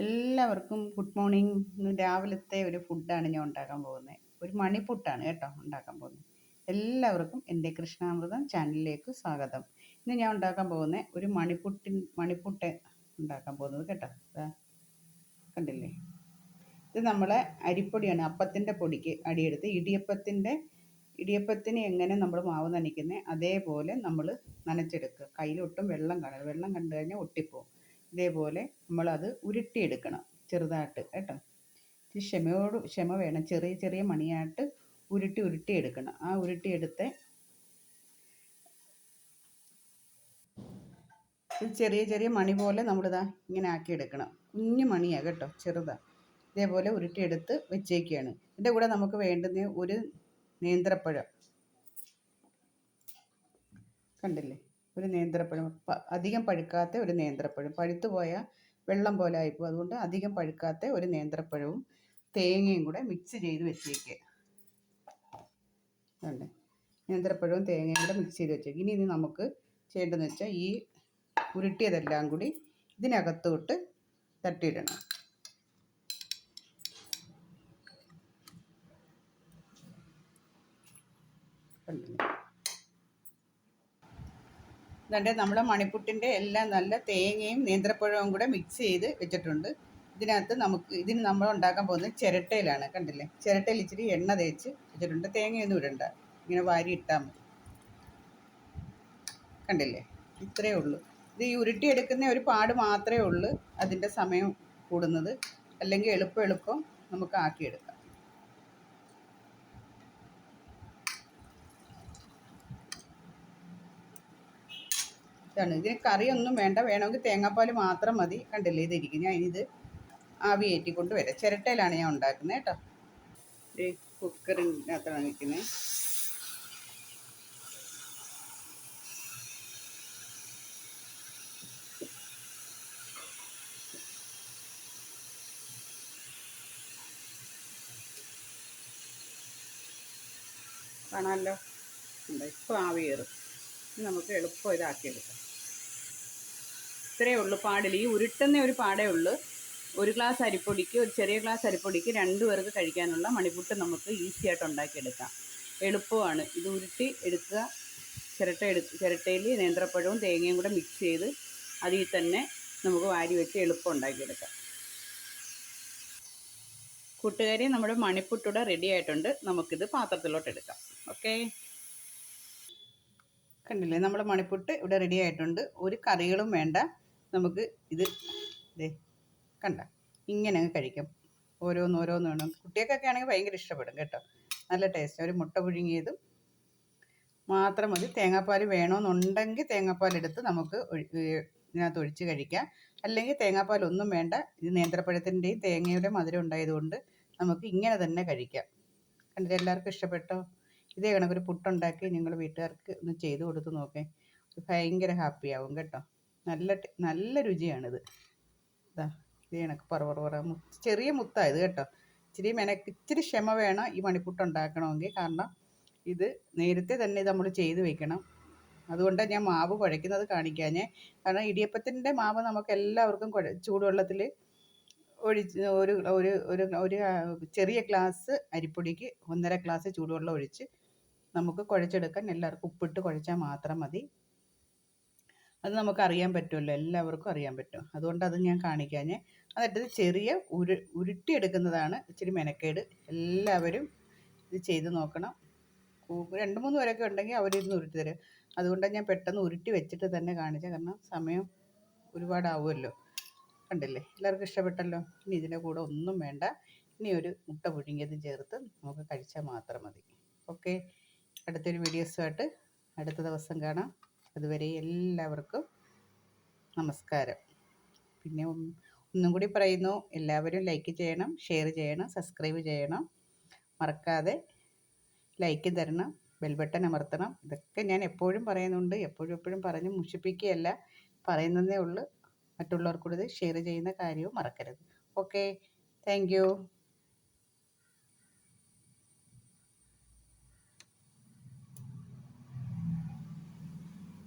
എല്ലാവർക്കും good morning രാവിലത്തെ ഒരു ഫുഡാണ് ഞാൻ ഉണ്ടാക്കാൻ പോകുന്നത്. ഒരു മണിപ്പുട്ടാണ് കേട്ടോ ഉണ്ടാക്കാൻ പോകുന്നത്. എല്ലാവർക്കും എന്റെ കൃഷ്ണാമൃതം ചാനലിലേക്ക് സ്വാഗതം. ഇന്ന് ഞാൻ ഉണ്ടാക്കാൻ പോകുന്നത് ഒരു മണിപ്പുട്ടിൻ മണിപ്പുട്ട് ഉണ്ടാക്കാൻ പോകുന്നത് കേട്ടോ. കണ്ടില്ലേ? ഇത് നമ്മളെ അരിപ്പൊടിയാണ്. അപ്പത്തിന്റെ പൊടിക്ക് അടിയെടുത്ത് ഇടിയപ്പത്തിന്റെ ഇടിയപ്പത്തിന് എങ്ങനെ നമ്മൾ മാവ് നനയ്ക്കുന്നത് അതേപോലെ നമ്മൾ നനച്ചെടുക്കുക. കയ്യിലൊട്ടും വെള്ളം കാണരുത്. വെള്ളം കണ്ടു കഴിഞ്ഞാൽ ഒട്ടിപ്പോവും. ഇതേപോലെ നമ്മളത് ഉരുട്ടിയെടുക്കണം ചെറുതായിട്ട് കേട്ടോ. ക്ഷമയോട് ക്ഷമ വേണം. ചെറിയ ചെറിയ മണിയായിട്ട് ഉരുട്ടി ഉരുട്ടി എടുക്കണം ആ ഉരുട്ടിയെടുത്ത് ചെറിയ ചെറിയ മണി പോലെ നമ്മളിതാ ഇങ്ങനെ ആക്കി എടുക്കണം കുഞ്ഞു മണിയാണ് കേട്ടോ ചെറുതാണ് ഇതേപോലെ ഉരുട്ടിയെടുത്ത് വെച്ചേക്കുകയാണ് ഇതിന്റെ കൂടെ നമുക്ക് വേണ്ടുന്ന ഒരു നേന്ത്രപ്പഴം. കണ്ടില്ലേ? ഒരു നേന്ത്രപ്പഴം അധികം പഴുക്കാത്ത ഒരു നേന്ത്രപ്പഴം. പഴുത്തു പോയാൽ വെള്ളം പോലെ ആയിപ്പോൾ അതുകൊണ്ട് അധികം പഴുക്കാത്ത ഒരു നേന്ത്രപ്പഴവും തേങ്ങയും കൂടെ മിക്സ് ചെയ്ത് വെച്ചേക്കുക അല്ലേ നേന്ത്രപ്പഴവും തേങ്ങയും കൂടെ മിക്സ് ചെയ്ത് വെച്ചേക്കുക ഇനി ഇത് നമുക്ക് ചെയ്യേണ്ടതെന്ന് വെച്ചാൽ ഈ ഉരുട്ടിയതെല്ലാം കൂടി ഇതിനകത്തോട്ട് തട്ടിയിടണം. കണ്ടില്ലേ? എന്നിട്ട് നമ്മൾ മണിപ്പുട്ടിന്റെ എല്ലാം നല്ല തേങ്ങയും നേന്ത്രപ്പഴവും കൂടെ മിക്സ് ചെയ്ത് വെച്ചിട്ടുണ്ട്. ഇതിനകത്ത് നമുക്ക് ഇതിന് നമ്മൾ ഉണ്ടാക്കാൻ പോകുന്നത് ചിരട്ടയിലാണ് കണ്ടില്ലേ? ചിരട്ടയിൽ ഇച്ചിരി എണ്ണ തേച്ച് വെച്ചിട്ടുണ്ട്. തേങ്ങയൊന്നും ഇടണ്ട. ഇങ്ങനെ വാരി ഇട്ടാൽ മതി. കണ്ടില്ലേ? ഇത്രയേ ഉള്ളൂ. ഇത് ഈ ഉരുട്ടിയെടുക്കുന്ന ഒരു പാട് മാത്രമേ ഉള്ളൂ അതിന്റെ സമയം കൂടുന്നത്. അല്ലെങ്കിൽ എളുപ്പം എളുപ്പം നമുക്ക് ആക്കിയെടുക്കാം. ഇതാണ്. ഇതിന് കറിയൊന്നും വേണ്ട. വേണമെങ്കിൽ തേങ്ങാപ്പാൽ മാത്രം മതി. കണ്ടില്ലേ? ഇതിരിക്കും ഞാൻ ഇത് ആവി ഏറ്റിക്കൊണ്ട് വരാം. ചിരട്ടയിലാണ് ഞാൻ ഉണ്ടാക്കുന്നത് കേട്ടോ. ഈ കുക്കറിനകത്താണ് നിൽക്കുന്നത്. കാണാമല്ലോ? ഇപ്പോൾ ആവി കയറും. നമുക്ക് എളുപ്പം ഇതാക്കിയെടുക്കാം. ഇത്രയേ ഉള്ളൂ പാടിൽ. ഈ ഉരുട്ടുന്ന ഒരു പാടേ ഉള്ളൂ. ഒരു ഗ്ലാസ് അരിപ്പൊടിക്ക് ഒരു ചെറിയ ഗ്ലാസ് അരിപ്പൊടിക്ക് രണ്ട് പേർക്ക് കഴിക്കാനുള്ള മണിപ്പുട്ട് നമുക്ക് ഈസി ആയിട്ട് ഉണ്ടാക്കിയെടുക്കാം. എളുപ്പമാണ്. ഇത് ഉരുട്ടി എടുക്കുക. ചിരട്ട എടു ചിരട്ടയിൽ നേന്ത്രപ്പഴവും തേങ്ങയും കൂടെ മിക്സ് ചെയ്ത് അതിൽ തന്നെ നമുക്ക് വാരി വെച്ച് എളുപ്പം ഉണ്ടാക്കിയെടുക്കാം. കൂട്ടുകാരി നമ്മുടെ മണിപ്പുട്ടൂടെ റെഡി ആയിട്ടുണ്ട്. നമുക്കിത് പാത്രത്തിലോട്ട് എടുക്കാം ഓക്കേ കണ്ടില്ലേ? നമ്മുടെ മണിപ്പുട്ട് ഇവിടെ റെഡി ആയിട്ടുണ്ട്. ഒരു കറികളും വേണ്ട. നമുക്ക് ഇത് ഇതേ കണ്ട. ഇങ്ങനെ അങ്ങ് കഴിക്കും. ഓരോന്ന് വേണം. കുട്ടികൾക്കൊക്കെ ആണെങ്കിൽ ഭയങ്കര ഇഷ്ടപ്പെടും കേട്ടോ. നല്ല ടേസ്റ്റ് ഒരു മുട്ട പുഴുങ്ങിയതും മാത്രം മതി. തേങ്ങാപ്പാൽ വേണമെന്നുണ്ടെങ്കിൽ തേങ്ങാപ്പാലെടുത്ത് നമുക്ക് ഇതിനകത്ത് ഒഴിച്ച് കഴിക്കാം. അല്ലെങ്കിൽ തേങ്ങാപ്പാൽ ഒന്നും വേണ്ട. ഇത് നേന്ത്രപ്പഴത്തിന്റെയും തേങ്ങയുടെ മധുരം ഉണ്ടായതുകൊണ്ട് നമുക്ക് ഇങ്ങനെ തന്നെ കഴിക്കാം. കണ്ടിട്ട് എല്ലാവർക്കും ഇഷ്ടപ്പെട്ടോ? ഇതേ കണക്കൊരു പുട്ടുണ്ടാക്കി നിങ്ങൾ വീട്ടുകാർക്ക് ഒന്ന് ചെയ്ത് കൊടുത്ത് നോക്കേ. ഭയങ്കര ഹാപ്പി ആവും കേട്ടോ. നല്ല നല്ല രുചിയാണിത്. ഇതാ ഇതേ കണക്ക് പറവറ പറ പറ. ചെറിയ മുത്തായത് കേട്ടോ. ഇച്ചിരി മെനക്ക് ഇച്ചിരി ക്ഷമ വേണം ഈ മണിപ്പുട്ട് ഉണ്ടാക്കണമെങ്കിൽ കാരണം ഇത് നേരത്തെ തന്നെ നമ്മൾ ചെയ്ത് വെക്കണം. അതുകൊണ്ടാണ് ഞാൻ മാവ് കുഴയ്ക്കുന്നത് കാണിക്കാഞ്ഞേ കാരണം ഇടിയപ്പത്തിന്റെ മാവ് നമുക്ക് എല്ലാവർക്കും കുഴ ചൂടുവെള്ളത്തിൽ ഒഴിച്ച് ഒരു ഒരു ഒരു ചെറിയ ഗ്ലാസ് അരിപ്പൊടിക്ക് ഒന്നര ഗ്ലാസ് ചൂടുവെള്ളം ഒഴിച്ച് നമുക്ക് കുഴച്ചെടുക്കാൻ എല്ലാവർക്കും ഉപ്പിട്ട് കുഴച്ചാൽ മാത്രം മതി. അത് നമുക്ക് അറിയാൻ പറ്റുമല്ലോ എല്ലാവർക്കും അറിയാൻ പറ്റും. അതുകൊണ്ട് അത് ഞാൻ കാണിക്കാഞ്ഞ് എന്നിട്ട് ചെറിയ ഉരു ഉരുട്ടിയെടുക്കുന്നതാണ് ഇച്ചിരി മെനക്കേട്. എല്ലാവരും ഇത് ചെയ്ത് നോക്കണം. രണ്ട് മൂന്ന് പേരൊക്കെ ഉണ്ടെങ്കിൽ അവരിന്ന് ഉരുട്ടി തരും. അതുകൊണ്ടാണ് ഞാൻ പെട്ടെന്ന് ഉരുട്ടി വെച്ചിട്ട് തന്നെ കാണിച്ചത് കാരണം സമയം ഒരുപാടാവുമല്ലോ. കണ്ടില്ലേ? എല്ലാവർക്കും ഇഷ്ടപ്പെട്ടല്ലോ? ഇനി ഇതിന്റെ കൂടെ ഒന്നും വേണ്ട. ഇനി ഒരു മുട്ട പുഴുങ്ങിയത് ചേർത്ത് നമുക്ക് കഴിച്ചാൽ മാത്രം മതി. ഓക്കെ? അടുത്തൊരു വീഡിയോസുമായിട്ട് അടുത്ത ദിവസം കാണാം. അതുവരെ എല്ലാവർക്കും നമസ്കാരം. പിന്നെ ഒന്നും കൂടി പറയുന്നു എല്ലാവരും ലൈക്ക് ചെയ്യണം ഷെയർ ചെയ്യണം സബ്സ്ക്രൈബ് ചെയ്യണം. മറക്കാതെ ലൈക്ക് തരണം ബെൽ ബട്ടൺ അമർത്തണം. ഇതൊക്കെ ഞാൻ എപ്പോഴും പറയുന്നുണ്ട്. എപ്പോഴും എപ്പോഴും പറഞ്ഞ് മുഷിപ്പിക്കുകയല്ല. പറയുന്നതേ ഉള്ളൂ. മറ്റുള്ളവർക്കൂടെ ഷെയർ ചെയ്യുന്ന കാര്യവും മറക്കരുത്. Okay thank